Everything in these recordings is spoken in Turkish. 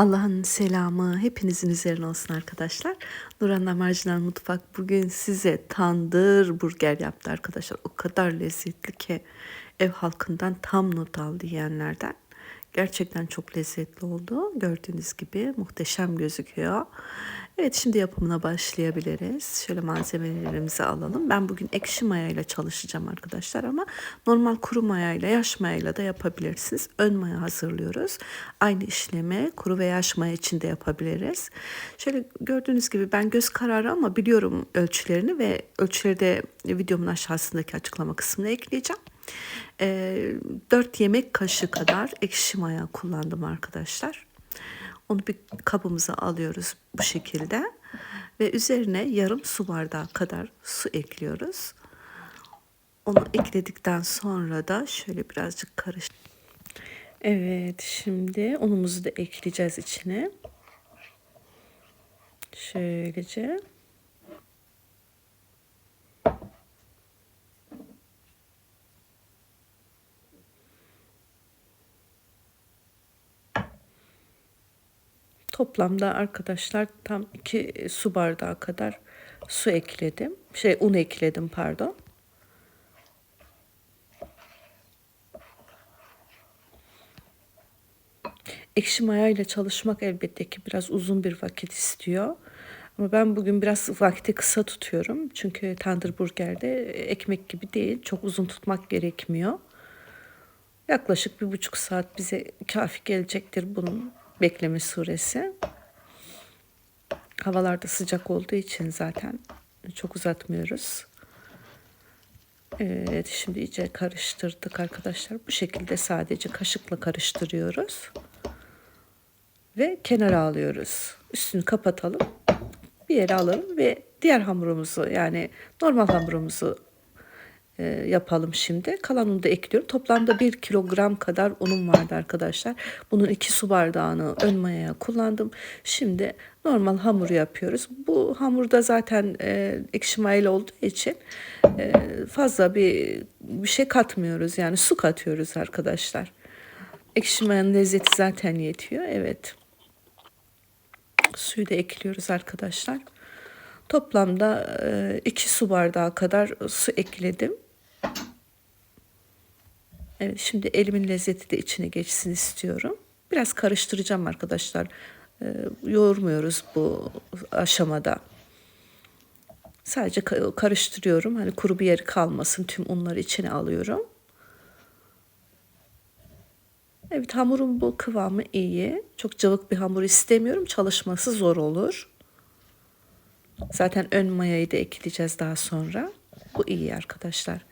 Allah'ın selamı hepinizin üzerine olsun arkadaşlar. Nuran'la Marjinal Mutfak bugün size tandır burger yaptı arkadaşlar. O kadar lezzetli ki ev halkından tam not aldı yiyenlerden. Gerçekten çok lezzetli oldu. Gördüğünüz gibi muhteşem gözüküyor. Evet şimdi yapımına başlayabiliriz. Şöyle malzemelerimizi alalım. Ben bugün ekşi mayayla çalışacağım arkadaşlar ama normal kuru mayayla yaş mayayla da yapabilirsiniz. Ön maya hazırlıyoruz. Aynı işlemi kuru ve yaş maya için de yapabiliriz. Şöyle gördüğünüz gibi ben göz kararı ama biliyorum ölçülerini ve ölçüleri de videomun aşağısındaki açıklama kısmına ekleyeceğim. E, ee, 4 yemek kaşığı kadar ekşi maya kullandım arkadaşlar. Onu bir kabımıza alıyoruz bu şekilde ve üzerine yarım su bardağı kadar su ekliyoruz. Onu ekledikten sonra da şöyle birazcık karış. Evet şimdi unumuzu da ekleyeceğiz içine. Şöylece. Toplamda arkadaşlar tam 2 su bardağı kadar su ekledim. Şey un ekledim pardon. Ekşi maya ile çalışmak elbette ki biraz uzun bir vakit istiyor. Ama ben bugün biraz vakti kısa tutuyorum. Çünkü tandır burgerde ekmek gibi değil. Çok uzun tutmak gerekmiyor. Yaklaşık bir buçuk saat bize kafi gelecektir bunun bekleme süresi. Havalarda sıcak olduğu için zaten çok uzatmıyoruz. Evet şimdi iyice karıştırdık arkadaşlar. Bu şekilde sadece kaşıkla karıştırıyoruz. Ve kenara alıyoruz. Üstünü kapatalım. Bir yere alalım ve diğer hamurumuzu yani normal hamurumuzu yapalım şimdi. Kalan unu da ekliyorum. Toplamda 1 kilogram kadar unum vardı arkadaşlar. Bunun 2 su bardağını ön mayaya kullandım. Şimdi normal hamur yapıyoruz. Bu hamurda zaten e, ekşi mayalı olduğu için e, fazla bir, bir şey katmıyoruz. Yani su katıyoruz arkadaşlar. Ekşi mayanın lezzeti zaten yetiyor. Evet. Suyu da ekliyoruz arkadaşlar. Toplamda 2 su bardağı kadar su ekledim. Evet şimdi elimin lezzeti de içine geçsin istiyorum. Biraz karıştıracağım arkadaşlar. Ee, yoğurmuyoruz bu aşamada. Sadece karıştırıyorum. Hani kuru bir yeri kalmasın. Tüm unları içine alıyorum. Evet hamurum bu kıvamı iyi. Çok cıvık bir hamur istemiyorum. Çalışması zor olur. Zaten ön mayayı da ekleyeceğiz daha sonra. Bu iyi arkadaşlar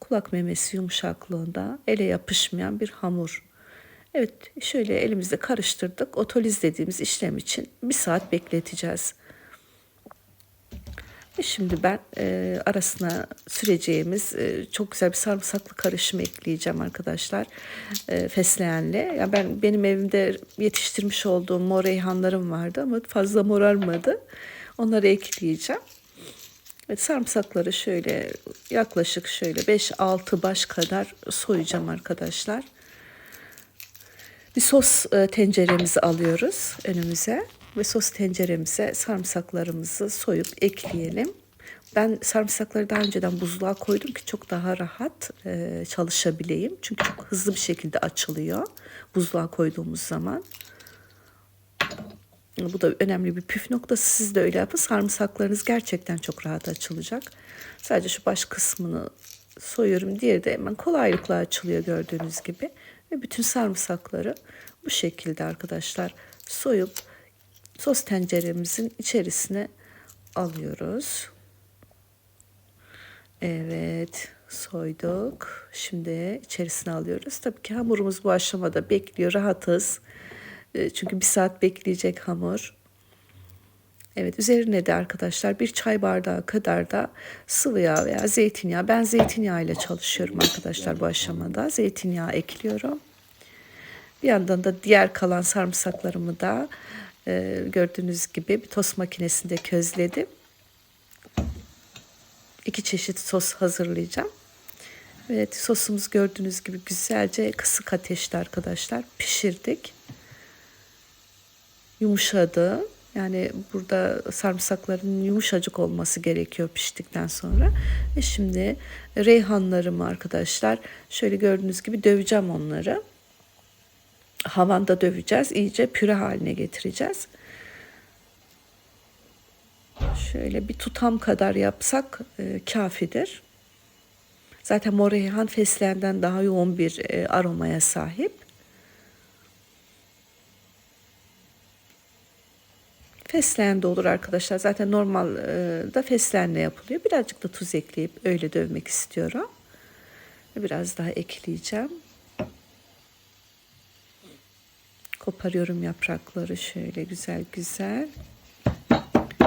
kulak memesi yumuşaklığında ele yapışmayan bir hamur. Evet şöyle elimizde karıştırdık. Otoliz dediğimiz işlem için bir saat bekleteceğiz. Ve şimdi ben e, arasına süreceğimiz e, çok güzel bir sarımsaklı karışım ekleyeceğim arkadaşlar. E, fesleğenle. Yani ben benim evimde yetiştirmiş olduğum mor reyhanlarım vardı ama fazla morarmadı. Onları ekleyeceğim. Evet, sarımsakları şöyle yaklaşık şöyle 5-6 baş kadar soyacağım arkadaşlar. Bir sos e, tenceremizi alıyoruz önümüze ve sos tenceremize sarımsaklarımızı soyup ekleyelim. Ben sarımsakları daha önceden buzluğa koydum ki çok daha rahat e, çalışabileyim. Çünkü çok hızlı bir şekilde açılıyor buzluğa koyduğumuz zaman. Bu da önemli bir püf noktası. Siz de öyle yapın. Sarımsaklarınız gerçekten çok rahat açılacak. Sadece şu baş kısmını soyuyorum. Diğeri de hemen kolaylıkla açılıyor gördüğünüz gibi. Ve bütün sarımsakları bu şekilde arkadaşlar soyup sos tenceremizin içerisine alıyoruz. Evet soyduk. Şimdi içerisine alıyoruz. Tabii ki hamurumuz bu aşamada bekliyor. Rahatız. Ee, çünkü bir saat bekleyecek hamur. Evet üzerine de arkadaşlar bir çay bardağı kadar da sıvı yağ veya zeytinyağı. Ben zeytinyağı ile çalışıyorum arkadaşlar bu aşamada. Zeytinyağı ekliyorum. Bir yandan da diğer kalan sarımsaklarımı da e, gördüğünüz gibi bir tost makinesinde közledim. İki çeşit sos hazırlayacağım. Evet sosumuz gördüğünüz gibi güzelce kısık ateşte arkadaşlar pişirdik. Yumuşadı. Yani burada sarımsakların yumuşacık olması gerekiyor piştikten sonra. Ve şimdi reyhanlarımı arkadaşlar şöyle gördüğünüz gibi döveceğim onları. Havanda döveceğiz. iyice püre haline getireceğiz. Şöyle bir tutam kadar yapsak e, kafidir. Zaten mor reyhan feslenden daha yoğun bir e, aromaya sahip. Fesleğen de olur arkadaşlar. Zaten normal e, da fesleğenle yapılıyor. Birazcık da tuz ekleyip öyle dövmek istiyorum. Biraz daha ekleyeceğim. Koparıyorum yaprakları şöyle güzel güzel.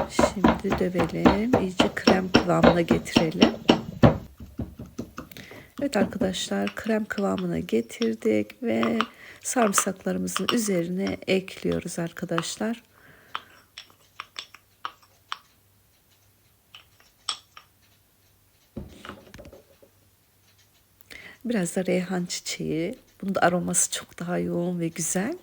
Şimdi dövelim. İyice krem kıvamına getirelim. Evet arkadaşlar krem kıvamına getirdik ve sarımsaklarımızın üzerine ekliyoruz arkadaşlar. Biraz da reyhan çiçeği. Bunun da aroması çok daha yoğun ve güzel.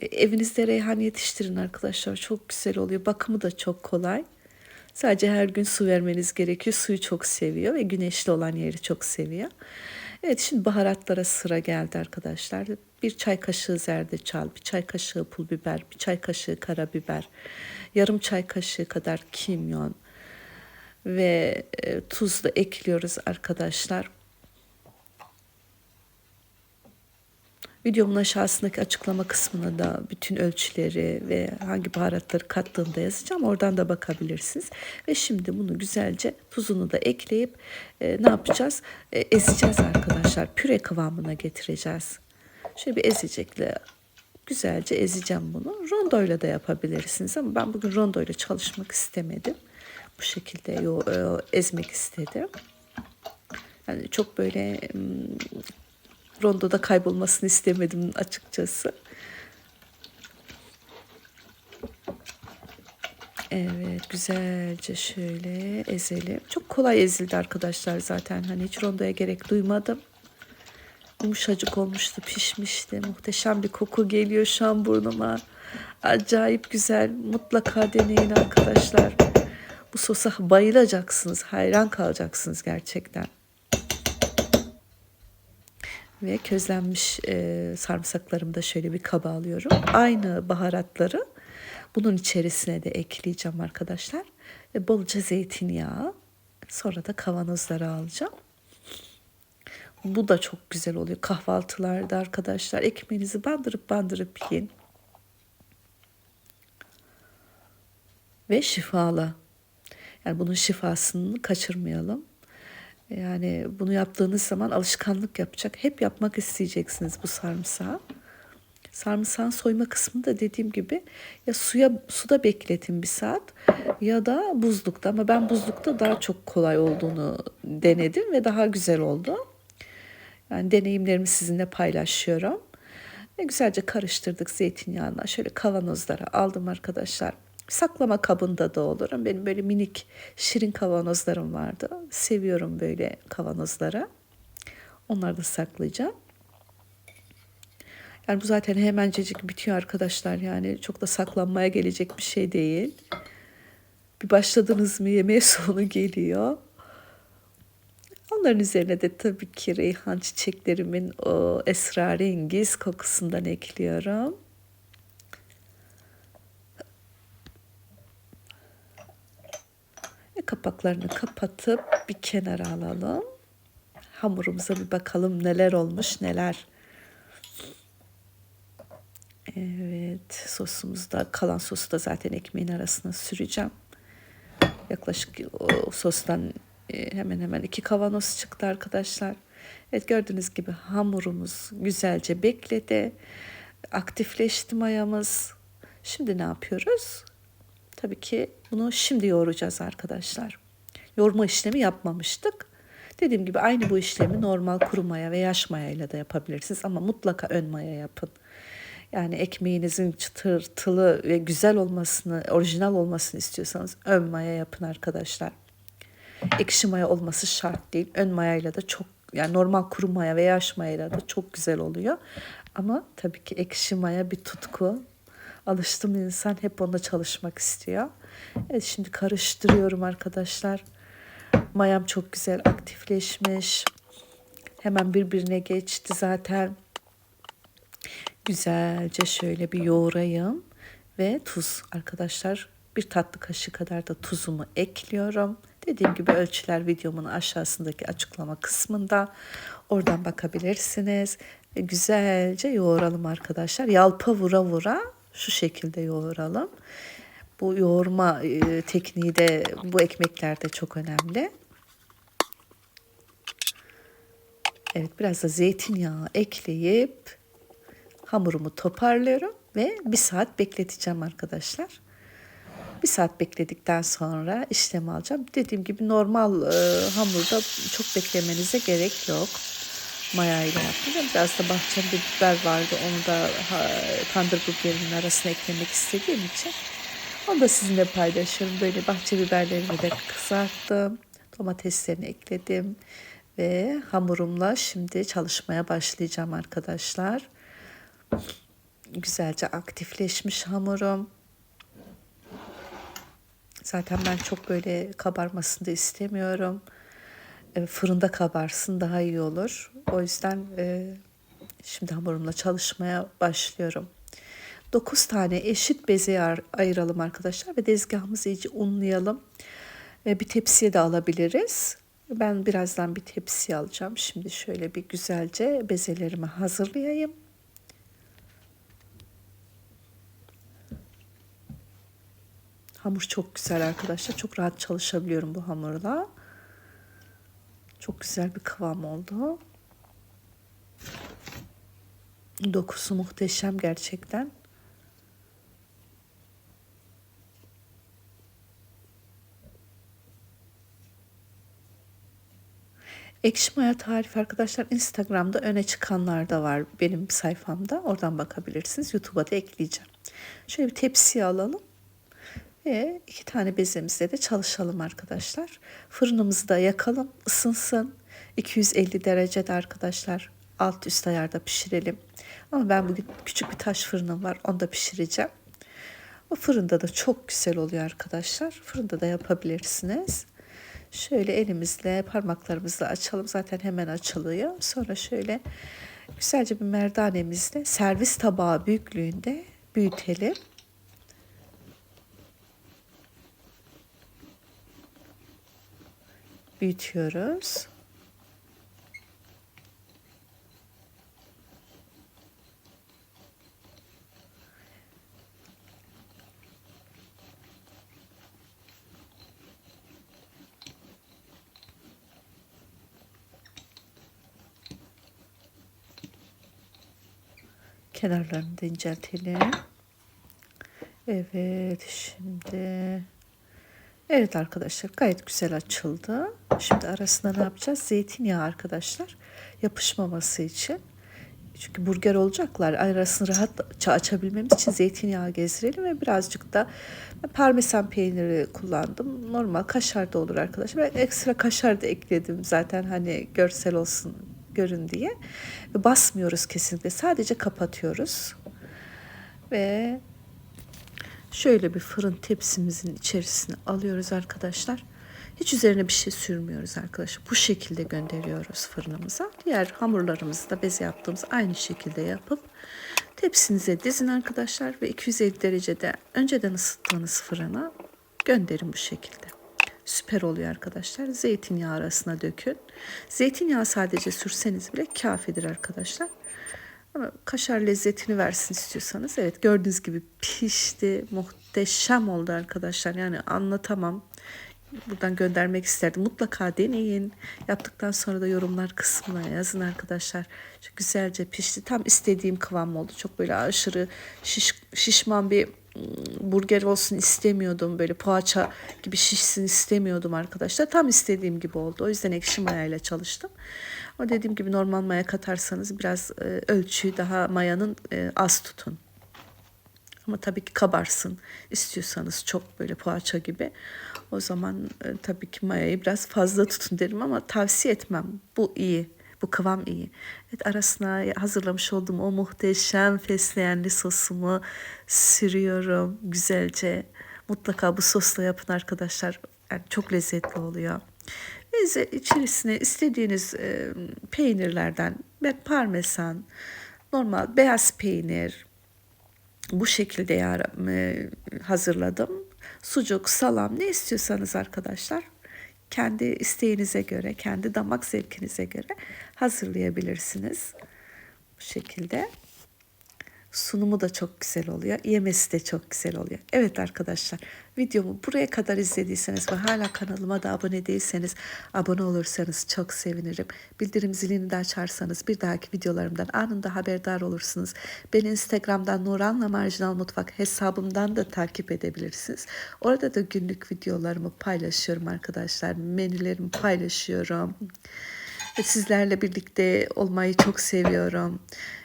E, evinizde reyhan yetiştirin arkadaşlar. Çok güzel oluyor. Bakımı da çok kolay. Sadece her gün su vermeniz gerekiyor. Suyu çok seviyor ve güneşli olan yeri çok seviyor. Evet şimdi baharatlara sıra geldi arkadaşlar. Bir çay kaşığı zerdeçal, bir çay kaşığı pul biber, bir çay kaşığı karabiber, yarım çay kaşığı kadar kimyon ve e, tuz da ekliyoruz arkadaşlar. Videomun aşağısındaki açıklama kısmına da bütün ölçüleri ve hangi baharatları kattığımda yazacağım. Oradan da bakabilirsiniz. Ve şimdi bunu güzelce tuzunu da ekleyip e, ne yapacağız? E, ezeceğiz arkadaşlar. Püre kıvamına getireceğiz. Şöyle bir ezecekle güzelce ezeceğim bunu. Rondoyla da yapabilirsiniz ama ben bugün rondoyla çalışmak istemedim. Bu şekilde yo, yo, ezmek istedim. Yani çok böyle rondoda kaybolmasını istemedim açıkçası. Evet güzelce şöyle ezelim. Çok kolay ezildi arkadaşlar zaten. Hani hiç rondoya gerek duymadım. Yumuşacık olmuştu, pişmişti. Muhteşem bir koku geliyor şu an burnuma. Acayip güzel. Mutlaka deneyin arkadaşlar. Bu sosa bayılacaksınız. Hayran kalacaksınız gerçekten ve közlenmiş e, sarımsaklarımı da şöyle bir kaba alıyorum. Aynı baharatları bunun içerisine de ekleyeceğim arkadaşlar. Ve bolca zeytinyağı. Sonra da kavanozlara alacağım. Bu da çok güzel oluyor kahvaltılarda arkadaşlar. Ekmeğinizi bandırıp bandırıp yiyin. Ve şifalı. Yani bunun şifasını kaçırmayalım. Yani bunu yaptığınız zaman alışkanlık yapacak. Hep yapmak isteyeceksiniz bu sarımsağı. Sarımsağın soyma kısmı da dediğim gibi ya suya suda bekletin bir saat ya da buzlukta ama ben buzlukta daha çok kolay olduğunu denedim ve daha güzel oldu. Yani deneyimlerimi sizinle paylaşıyorum. Ve güzelce karıştırdık zeytinyağına. Şöyle kavanozlara aldım arkadaşlar. Saklama kabında da olur. Benim böyle minik şirin kavanozlarım vardı. Seviyorum böyle kavanozlara. Onları da saklayacağım. Yani bu zaten hemencecik bitiyor arkadaşlar. Yani çok da saklanmaya gelecek bir şey değil. Bir başladınız mı yemeğe sonu geliyor. Onların üzerine de tabii ki reyhan çiçeklerimin o esrarengiz kokusundan ekliyorum. Kapaklarını kapatıp bir kenara alalım. Hamurumuza bir bakalım neler olmuş neler. Evet sosumuzda kalan sosu da zaten ekmeğin arasına süreceğim. Yaklaşık o sostan e, hemen hemen iki kavanoz çıktı arkadaşlar. Evet gördüğünüz gibi hamurumuz güzelce bekledi. Aktifleşti mayamız. Şimdi ne yapıyoruz? Tabii ki bunu şimdi yoğuracağız arkadaşlar. Yoğurma işlemi yapmamıştık. Dediğim gibi aynı bu işlemi normal kuru maya ve yaş mayayla da yapabilirsiniz ama mutlaka ön maya yapın. Yani ekmeğinizin çıtırtılı ve güzel olmasını, orijinal olmasını istiyorsanız ön maya yapın arkadaşlar. Ekşi maya olması şart değil. Ön mayayla da çok yani normal kuru maya ve yaş mayayla da çok güzel oluyor. Ama tabii ki ekşi maya bir tutku. Alıştım insan hep onunla çalışmak istiyor. Evet şimdi karıştırıyorum arkadaşlar. Mayam çok güzel aktifleşmiş. Hemen birbirine geçti zaten. Güzelce şöyle bir yoğurayım. Ve tuz arkadaşlar bir tatlı kaşığı kadar da tuzumu ekliyorum. Dediğim gibi ölçüler videomun aşağısındaki açıklama kısmında. Oradan bakabilirsiniz. Ve güzelce yoğuralım arkadaşlar. Yalpa vura vura şu şekilde yoğuralım. Bu yoğurma tekniği de bu ekmeklerde çok önemli. Evet biraz da zeytinyağı ekleyip hamurumu toparlıyorum ve bir saat bekleteceğim arkadaşlar. Bir saat bekledikten sonra işlemi alacağım. Dediğim gibi normal e, hamurda çok beklemenize gerek yok. Maya ile yaptım. Biraz da bahçemde biber vardı. Onu da ha, tandır burgerinin arasına eklemek istediğim için. Onu da sizinle paylaşıyorum. Böyle bahçe biberlerimi de kızarttım. Domateslerini ekledim. Ve hamurumla şimdi çalışmaya başlayacağım arkadaşlar. Güzelce aktifleşmiş hamurum. Zaten ben çok böyle kabarmasını da istemiyorum. E, fırında kabarsın daha iyi olur. O yüzden e, şimdi hamurumla çalışmaya başlıyorum. 9 tane eşit bezeye ayıralım arkadaşlar ve dezgahımızı iyice unlayalım. E, bir tepsiye de alabiliriz. Ben birazdan bir tepsi alacağım. Şimdi şöyle bir güzelce bezelerimi hazırlayayım. Hamur çok güzel arkadaşlar. Çok rahat çalışabiliyorum bu hamurla. Çok güzel bir kıvam oldu. Dokusu muhteşem gerçekten. Ekşi Maya tarif arkadaşlar Instagram'da öne çıkanlar da var benim sayfamda. Oradan bakabilirsiniz. YouTube'a da ekleyeceğim. Şöyle bir tepsiye alalım. Ve iki tane bezemizle de çalışalım arkadaşlar. Fırınımızı da yakalım, ısınsın. 250 derecede arkadaşlar alt üst ayarda pişirelim. Ama ben bugün küçük bir taş fırınım var. Onda pişireceğim. O fırında da çok güzel oluyor arkadaşlar. Fırında da yapabilirsiniz. Şöyle elimizle parmaklarımızla açalım. Zaten hemen açılıyor. Sonra şöyle güzelce bir merdanemizle servis tabağı büyüklüğünde büyütelim. büyütüyoruz. Kenarlarını da inceltelim. Evet şimdi Evet arkadaşlar gayet güzel açıldı. Şimdi arasında ne yapacağız? Zeytinyağı arkadaşlar yapışmaması için. Çünkü burger olacaklar. Arasını rahatça açabilmemiz için zeytinyağı gezdirelim ve birazcık da parmesan peyniri kullandım. Normal kaşar da olur arkadaşlar. Ben ekstra kaşar da ekledim zaten hani görsel olsun görün diye. Ve basmıyoruz kesinlikle. Sadece kapatıyoruz. Ve Şöyle bir fırın tepsimizin içerisine alıyoruz arkadaşlar. Hiç üzerine bir şey sürmüyoruz arkadaşlar. Bu şekilde gönderiyoruz fırınımıza. Diğer hamurlarımızı da beze yaptığımız aynı şekilde yapıp tepsinize dizin arkadaşlar ve 250 derecede önceden ısıttığınız fırına gönderin bu şekilde. Süper oluyor arkadaşlar. Zeytinyağı arasına dökün. Zeytinyağı sadece sürseniz bile kafidir arkadaşlar. Ama kaşar lezzetini versin istiyorsanız evet gördüğünüz gibi pişti. Muhteşem oldu arkadaşlar. Yani anlatamam. Buradan göndermek isterdim. Mutlaka deneyin. Yaptıktan sonra da yorumlar kısmına yazın arkadaşlar. Çok güzelce pişti. Tam istediğim kıvam oldu. Çok böyle aşırı şiş, şişman bir burger olsun istemiyordum. Böyle poğaça gibi şişsin istemiyordum arkadaşlar. Tam istediğim gibi oldu. O yüzden ekşi mayayla çalıştım. Ama dediğim gibi normal maya katarsanız biraz e, ölçüyü daha mayanın e, az tutun. Ama tabii ki kabarsın istiyorsanız çok böyle poğaça gibi. O zaman e, tabii ki mayayı biraz fazla tutun derim ama tavsiye etmem. Bu iyi. Bu kıvam iyi. Evet arasına hazırlamış olduğum o muhteşem fesleğenli sosumu sürüyorum güzelce. Mutlaka bu sosla yapın arkadaşlar. Yani çok lezzetli oluyor. Ve içerisine istediğiniz e, peynirlerden ben parmesan, normal beyaz peynir bu şekilde e, hazırladım. Sucuk, salam ne istiyorsanız arkadaşlar kendi isteğinize göre, kendi damak zevkinize göre hazırlayabilirsiniz. Bu şekilde. Sunumu da çok güzel oluyor. Yemesi de çok güzel oluyor. Evet arkadaşlar videomu buraya kadar izlediyseniz ve hala kanalıma da abone değilseniz abone olursanız çok sevinirim. Bildirim zilini de açarsanız bir dahaki videolarımdan anında haberdar olursunuz. Beni Instagram'dan Nuran'la Marjinal Mutfak hesabımdan da takip edebilirsiniz. Orada da günlük videolarımı paylaşıyorum arkadaşlar. Menülerimi paylaşıyorum. Sizlerle birlikte olmayı çok seviyorum.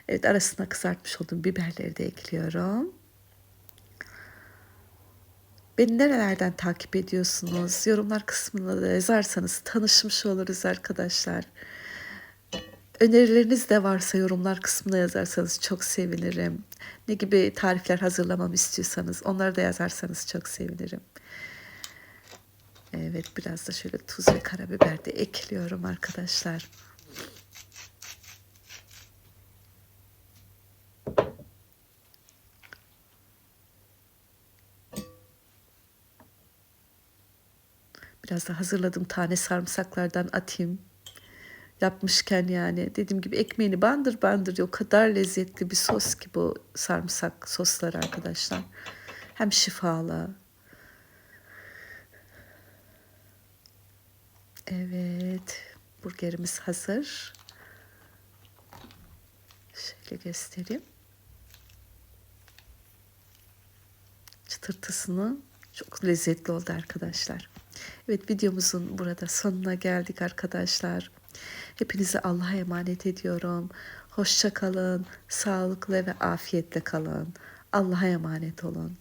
Evet arasına kızartmış olduğum biberleri de ekliyorum. Beni nerelerden takip ediyorsunuz? Yorumlar kısmında da yazarsanız tanışmış oluruz arkadaşlar. Önerileriniz de varsa yorumlar kısmına yazarsanız çok sevinirim. Ne gibi tarifler hazırlamamı istiyorsanız onları da yazarsanız çok sevinirim. Evet biraz da şöyle tuz ve karabiber de ekliyorum arkadaşlar. Biraz da hazırladığım tane sarımsaklardan atayım. Yapmışken yani dediğim gibi ekmeğini bandır bandır o kadar lezzetli bir sos ki bu sarımsak sosları arkadaşlar. Hem şifalı. Evet burgerimiz hazır. Şöyle göstereyim. Çıtırtısını çok lezzetli oldu arkadaşlar. Evet videomuzun burada sonuna geldik arkadaşlar. Hepinizi Allah'a emanet ediyorum. Hoşça kalın, sağlıklı ve afiyetle kalın. Allah'a emanet olun.